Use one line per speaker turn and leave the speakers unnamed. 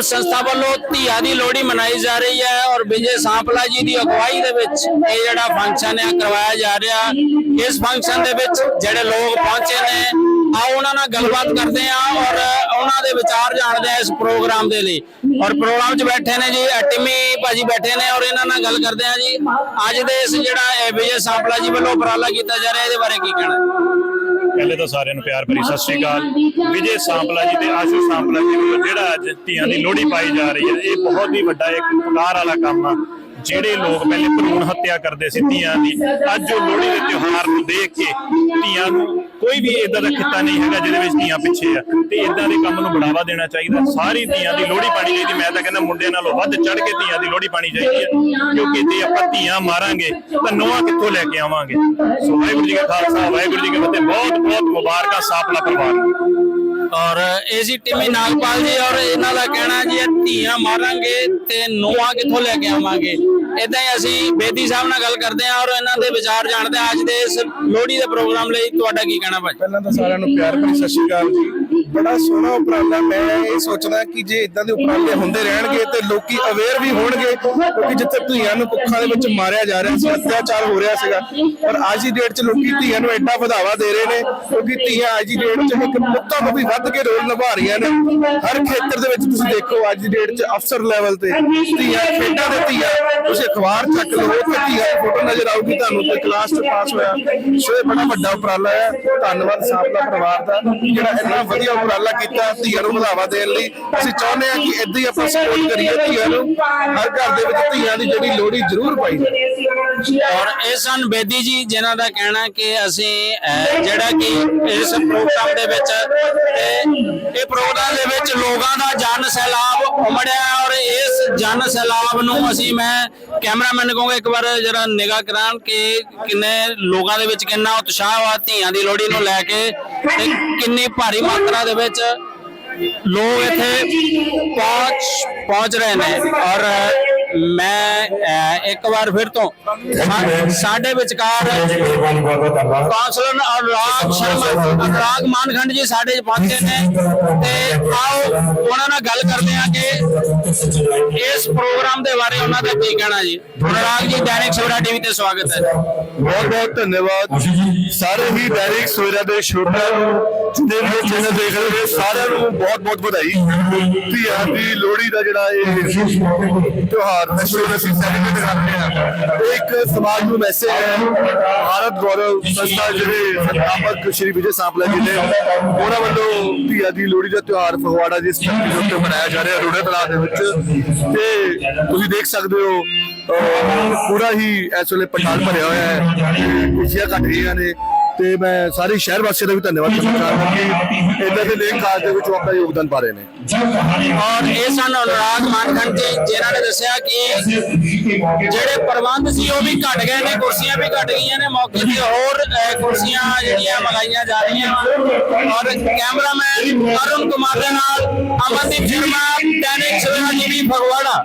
ਪੰਜਾਬ ਸੰਸਥਾ ਵੱਲੋਂ ਧੀਆਂ ਦੀ ਲੋਹੜੀ ਮਨਾਈ ਜਾ ਰਹੀ ਹੈ ਔਰ ਵਿਜੇ ਸਾਂਪਲਾ ਜੀ ਦੀ ਅਗਵਾਈ ਦੇ ਵਿੱਚ ਇਹ ਜਿਹੜਾ ਫੰਕਸ਼ਨ ਹੈ ਕਰਵਾਇਆ ਜਾ ਰਿਹਾ। ਇਸ ਫੰਕਸ਼ਨ ਦੇ ਵਿੱਚ ਜਿਹੜੇ ਲੋਕ ਪਹੁੰਚੇ ਨੇ ਆਓ ਉਹਨਾਂ ਨਾਲ ਗੱਲਬਾਤ ਕਰਦੇ ਆ ਔਰ ਉਹਨਾਂ ਦੇ ਵਿਚਾਰ ਜਾਣਦੇ ਆ ਇਸ ਪ੍ਰੋਗਰਾਮ ਦੇ ਲਈ। ਔਰ ਪ੍ਰੋਗਰਾਮ 'ਚ ਬੈਠੇ ਨੇ ਜੀ ਅ, ਭਾਜੀ ਬੈਠੇ ਨੇ ਔਰ ਇਹਨਾਂ ਨਾਲ ਗੱਲ ਕਰਦੇ ਆ ਜੀ। ਅੱਜ ਦੇ ਇਸ ਜਿਹੜਾ ਵਿਜੇ ਸਾਂਪਲਾ ਜੀ ਵੱਲੋਂ ਉਪਰਾਲਾ ਕੀਤਾ ਜਾ ਰਿਹਾ ਇਹਦੇ ਬਾਰੇ ਕੀ ਕਹਿਣਾ
ਪਹਿਲੇ ਤਾਂ ਸਾਰਿਆਂ ਨੂੰ ਪਿਆਰ ਭਰੀ ਸਤਿ ਸ੍ਰੀ ਅਕਾਲ। ਵਿਜੇ ਸਾਂਪਲਾ ਜੀ ਤੇ ਆਸ਼ੂ ਸਾਂਪਲਾ ਜੀ ਵੱਲੋਂ ਜਿਹੜਾ ਅੱਜ ਧੀਆਂ ਦੀ ਲੋਹੜੀ ਪਾਈ ਜਾ ਰਹੀ ਹੈ, ਇਹ ਬਹੁਤ ਹੀ ਵੱਡਾ ਇੱਕ ਉਪਕਾਰ ਵਾਲਾ ਕੰਮ ਆ। ਜਿਹੜੇ ਲੋਕ ਪਹਿਲੇ ਭਰੂਣ ਹੱਤਿਆ ਕਰਦੇ ਸੀ ਧੀਆਂ ਦੀ, ਅੱਜ ਉਹ ਲੋਹੜੀ ਦੇ ਤਿਉਹਾਰ ਨੂੰ ਦੇਖ ਕੇ ਧੀਆਂ ਨੂੰ ਕੋਈ ਵੀ ਇਦਾਂ ਦਾ ਕਿੱਤਾ ਨਹੀਂ ਹੈਗਾ ਜਿਹਦੇ ਵਿੱਚ ਧੀਆਂ ਪਿੱਛੇ ਆ। ਤੇ ਇਦਾਂ ਦੇ ਕੰਮ ਨੂੰ ਬੜਾਵਾ ਦੇਣਾ ਚਾਹੀਦਾ। ਸਾਰੀ ਧੀਆਂ ਦੀ ਲੋਹੜੀ ਪਾਣੀ ਚਾਹੀਦੀ। ਮੈਂ ਤਾਂ ਕਹਿੰਦਾ ਮੁੰਡਿਆਂ ਨਾਲੋਂ ਵੱਧ ਚੜ ਕੇ ਧੀਆਂ ਦੀ ਲੋਹੜੀ ਪਾਣੀ ਚਾਹੀਦੀ ਹੈ। ਕਿਉਂਕਿ ਜੇ ਆਪਾਂ ਧੀਆਂ ਮਾਰਾਂਗੇ, ਤਾਂ ਨੋਆ ਕਿੱਥੋਂ ਲੈ ਕੇ ਆਵਾਂਗੇ? ਸੋ ਵਾਹਿਗੁਰੂ ਜੀ ਕਾ ਖਾਲਸਾ, ਵਾਹਿਗੁਰੂ ਜੀ ਕੀ ਫਤਿਹ। ਬਹੁਤ ਬਹੁਤ ਮੁਬਾਰਕਾਂ ਸਾਪਲਾ ਪਰਿਵਾਰ ਨੂੰ।
ਔਰ ਏਸੀ ਟਿਮੀ ਨਾਗਪਾਲ ਜੀ ਔਰ ਇਹਨਾਂ ਦਾ ਕਹਿਣਾ ਜੀ ਧੀਆਂ ਮਾਰਾਂਗੇ ਤੇ ਨੋਆ ਕਿੱਥੋਂ ਲੈ ਕੇ ਆਵਾਂਗੇ। ਇਦਾਂ ਹੀ ਅਸੀਂ ਬੇਦੀ ਸਾਹਿਬ ਨਾਲ ਗੱਲ ਕਰਦੇ ਹਾਂ ਔਰ ਇਹਨਾਂ ਦੇ ਵਿਚਾਰ ਜਾਣਦੇ ਹਾਂ ਅੱਜ ਦੇ ਇਸ ਲੋਹੜੀ ਦੇ ਪ੍ਰੋਗਰਾਮ ਲਈ। ਤੁਹਾਡਾ ਕੀ ਕਹਿਣਾ ਭਾਈ
ਪਹਿਲਾਂ ਤਾਂ ਸਾਰਿਆਂ ਨੂੰ ਪਿਆਰ ਭਰੀ ਸਤਿ ਸ਼੍ਰੀ ਅਕਾਲ ਜੀ। ਬੜਾ ਸੋਹਣਾ ਉਪਰਾਲਾ ਮੈਂ ਇਹ ਸੋਚਦਾ ਕਿ ਜੇ ਇਦਾਂ ਦੇ ਉਪਰਾਲੇ ਹੁੰਦੇ ਰਹਿਣਗੇ ਤੇ ਲੋਕੀ ਅਵੇਅਰ ਵੀ ਹੋਣਗੇ, ਕਿਉਂਕਿ ਜਿੱਥੇ ਧੀਆਂ ਨੂੰ ਕੁੱਖਾਂ ਦੇ ਵਿੱਚ ਮਾਰਿਆ ਜਾ ਰਿਹਾ ਸੀ, ਅਤਿਆਚਾਰ ਹੋ ਰਿਹਾ ਸੀਗਾ। ਪਰ ਅੱਜ ਦੀ ਡੇਟ 'ਚ ਲੋਕੀ ਧੀਆਂ ਨੂੰ ਐਡਾ ਵਧਾਵਾ ਦੇ ਰਹੇ ਨੇ, ਕਿਉਂਕਿ ਧੀਆਂ ਅੱਜ ਦੀ ਡੇਟ 'ਚ ਇੱਕ ਪੁੱਤਾਂ ਤੋਂ ਵੀ ਵੱਧ ਕੇ ਰੋਲ ਨਿਭਾ ਰਹੀਆਂ ਨੇ। ਹਰ ਖੇਤਰ ਦੇ ਵਿੱਚ ਤੁਸੀਂ ਦੇਖੋ, ਅੱਜ ਦੀ ਡੇਟ 'ਚ ਅਫਸਰ ਲੈਵਲ ਤੇ ਧੀਆਂ ਖੇਡਾਂ ਦੇ ਧੀਆਂ, ਤੁਸੀਂ ਅਖਬਾਰ ਚੱਕ ਲਓ ਤੇ ਧੀਆਂ ਦੀ ਫੋਟੋ ਨਜ਼ਰ ਆਊਗੀ ਤੁਹਾਨੂੰ ਤੇ ਕਲਾਸ 'ਚ ਪਾਸ ਹੋਇਆ। ਸੋ ਇਹ ਬੜਾ ਵੱਡਾ ਉਪਰਾਲਾ ਹੈ। ਧੰਨਵਾਦ ਸਾਪਲਾ ਪਰਿਵਾਰ ਦਾ, ਜਿਹੜਾ ਇੰਨਾ ਵਧੀਆ ਉਪਰਾਲਾ ਕੀਤਾ ਧੀਆਂ ਨੂੰ ਵਧਾਵਾ ਦੇਣ ਲਈ। ਅਸੀਂ ਚਾਹੁੰਦੇ ਹਾਂ ਕਿ ਇਦਾਂ ਹੀ ਆਪਾਂ ਸਪੋਰਟ ਕਰੀਏ ਧੀਆਂ ਨੂੰ। ਹਰ ਘਰ ਦੇ ਵਿੱਚ ਧੀਆਂ ਦੀ ਜਿਹੜੀ ਲੋਹੜੀ ਜ਼ਰੂਰ ਪਾਈ
ਔਰ ਇਹ ਸਨ ਬੇਦੀ ਜੀ, ਜਿਨ੍ਹਾਂ ਦਾ ਕਹਿਣਾ ਕਿ ਅਸੀਂ ਜਿਹੜਾ ਕਿ ਇਸ ਪ੍ਰੋਗਰਾਮ ਦੇ ਵਿੱਚ ਵਿੱਚ ਲੋਕਾਂ ਦਾ ਜਨ ਸੈਲਾਬ ਉਮੜਿਆ ਔਰ ਇਸ ਜਨ ਸੈਲਾਬ ਨੂੰ ਅਸੀਂ ਮੈਂ ਕੈਮਰਾਮੈਨ ਕਹੂੰਗਾ, ਇੱਕ ਵਾਰ ਜਰਾ ਨਿਗਾਹ ਕਰਾਂ ਕਿ ਕਿੰਨੇ ਲੋਕਾਂ ਦੇ ਵਿੱਚ ਕਿੰਨਾ ਉਤਸ਼ਾਹ ਆ ਧੀਆਂ ਦੀ ਲੋਹੜੀ ਨੂੰ ਲੈ ਕੇ ਤੇ ਕਿੰਨੀ ਭਾਰੀ ਮਾਤਰਾ ਦੇ ਵਿੱਚ ਲੋਕ ਇੱਥੇ ਪਹੁੰਚ ਪਹੁੰਚ ਰਹੇ ਨੇ ਔਰ ਮੈਂ ਇੱਕ ਵਾਰ ਫਿਰ ਤੋਂ ਸਾਡੇ ਵਿਚਕਾਰ ਕੌਂਸਲਰ ਅਨੁਰਾਗ ਸ਼ਰਮਾ, ਅਨੁਰਾਗ ਮਾਨਖੰਡ ਜੀ ਸਾਡੇ ਚ ਪਹੁੰਚੇ ਨੇ। ਤੇ ਆਓ ਉਹਨਾਂ ਨਾਲ ਗੱਲ ਕਰਦੇ ਹਾਂ ਕਿ ਇਸ ਪ੍ਰੋਗਰਾਮ ਦੇ ਬਾਰੇ ਉਹਨਾਂ ਦਾ ਕੀ ਕਹਿਣਾ ਜੀ। ਅਨੁਰਾਗ ਜੀ, ਦੈਨਿਕ ਸਵੇਰਾ ਟੀਵੀ ਤੇ ਸਵਾਗਤ ਹੈ।
ਬਹੁਤ ਬਹੁਤ ਧੰਨਵਾਦ। ਸਾਰੇ ਹੀ ਦੈਨਿਕ ਸੋਇਰਾ ਦੇ ਸ਼ੂਟਰ ਜਿਹਦੇ ਵੀ ਚੈਨਲ ਦੇਖ ਰਹੇ ਸਾਰਿਆਂ ਨੂੰ ਬਹੁਤ ਬਹੁਤ ਵਧਾਈ। ਧੀਆਂ ਦੀ ਲੋਹੜੀ ਦਾ ਜਿਹੜਾ ਇਹ ਤਿਉਹਾਰ ਫੈਸਟੀਵਲ ਅਸੀਂ ਸੈਲੀਬ੍ਰੇਟ ਕਰ ਰਹੇ। ਇੱਕ ਸਮਾਜ ਨੂੰ ਮੈਸੇਜ ਹੈ, ਭਾਰਤ ਗੌਰਵ ਸੰਸਥਾ ਜਿਹੜੇ ਸੰਸਥਾਪਕ ਸ਼੍ਰੀ ਵਿਜੇ ਸਾਂਪਲਾ ਜੀ ਨੇ, ਉਹਨਾਂ ਵੱਲੋਂ ਧੀਆਂ ਦੀ ਲੋਹੜੀ ਦਾ ਤਿਉਹਾਰ ਫਗਵਾੜਾ ਦੀ ਸਥਿਤੀ ਦੇ ਉੱਤੇ ਮਨਾਇਆ ਜਾ ਰਿਹਾ ਰੋੜੇ ਤਲਾਬ ਦੇ ਵਿੱਚ। ਤੇ ਤੁਸੀਂ ਦੇਖ ਸਕਦੇ ਹੋ ਪੂਰਾ ਹੀ ਇਸ ਵੇਲੇ ਪੰਡਾਲ ਭਰਿਆ ਹੋਇਆ ਹੈ ਖੁਸ਼ੀਆਂ ਘਟ ਰਹੀਆਂ ਨੇ। ਤੇ ਮੈਂ ਸਾਰੇ ਸ਼ਹਿਰ ਵਾਸੀਆਂ ਦਾ ਵੀ ਧੰਨਵਾਦ ਕਰਨਾ ਚਾਹੁੰਦਾ ਕਿ ਇਦਾਂ ਦੇ ਨੇਕ ਕਾਜ ਦੇ ਵਿੱਚ ਉਹ ਆਪਣਾ ਯੋਗਦਾਨ ਪਾ ਰਹੇ ਨੇ।
ਔਰ ਇਹ ਸਨ ਅਨੁਰਾਗ ਮਾਨਖੰਡ ਜੀ, ਜਿਨ੍ਹਾਂ ਨੇ ਦੱਸਿਆ ਕਿ ਜਿਹੜੇ ਪ੍ਰਬੰਧ ਸੀ ਉਹ ਵੀ ਘਟ ਗਏ ਨੇ, ਕੁਰਸੀਆਂ ਵੀ ਘਟ ਗਈਆਂ ਨੇ, ਮੌਕੇ ਤੇ ਹੋਰ ਕੁਰਸੀਆਂ ਜਿਹੜੀਆਂ ਮੰਗਾਈਆਂ ਜਾ ਰਹੀਆਂ ਔਰ ਕੈਮਰਾਮੈਨ ਅਰੁਣ ਕੁਮਾਰ ਦੇ ਨਾਲ ਅਮਨਦੀਪ ਸ਼ਰਮਾ, ਦੈਨਿਕ ਸਵੇਰਾ ਟੀਵੀ ਫਗਵਾੜਾ।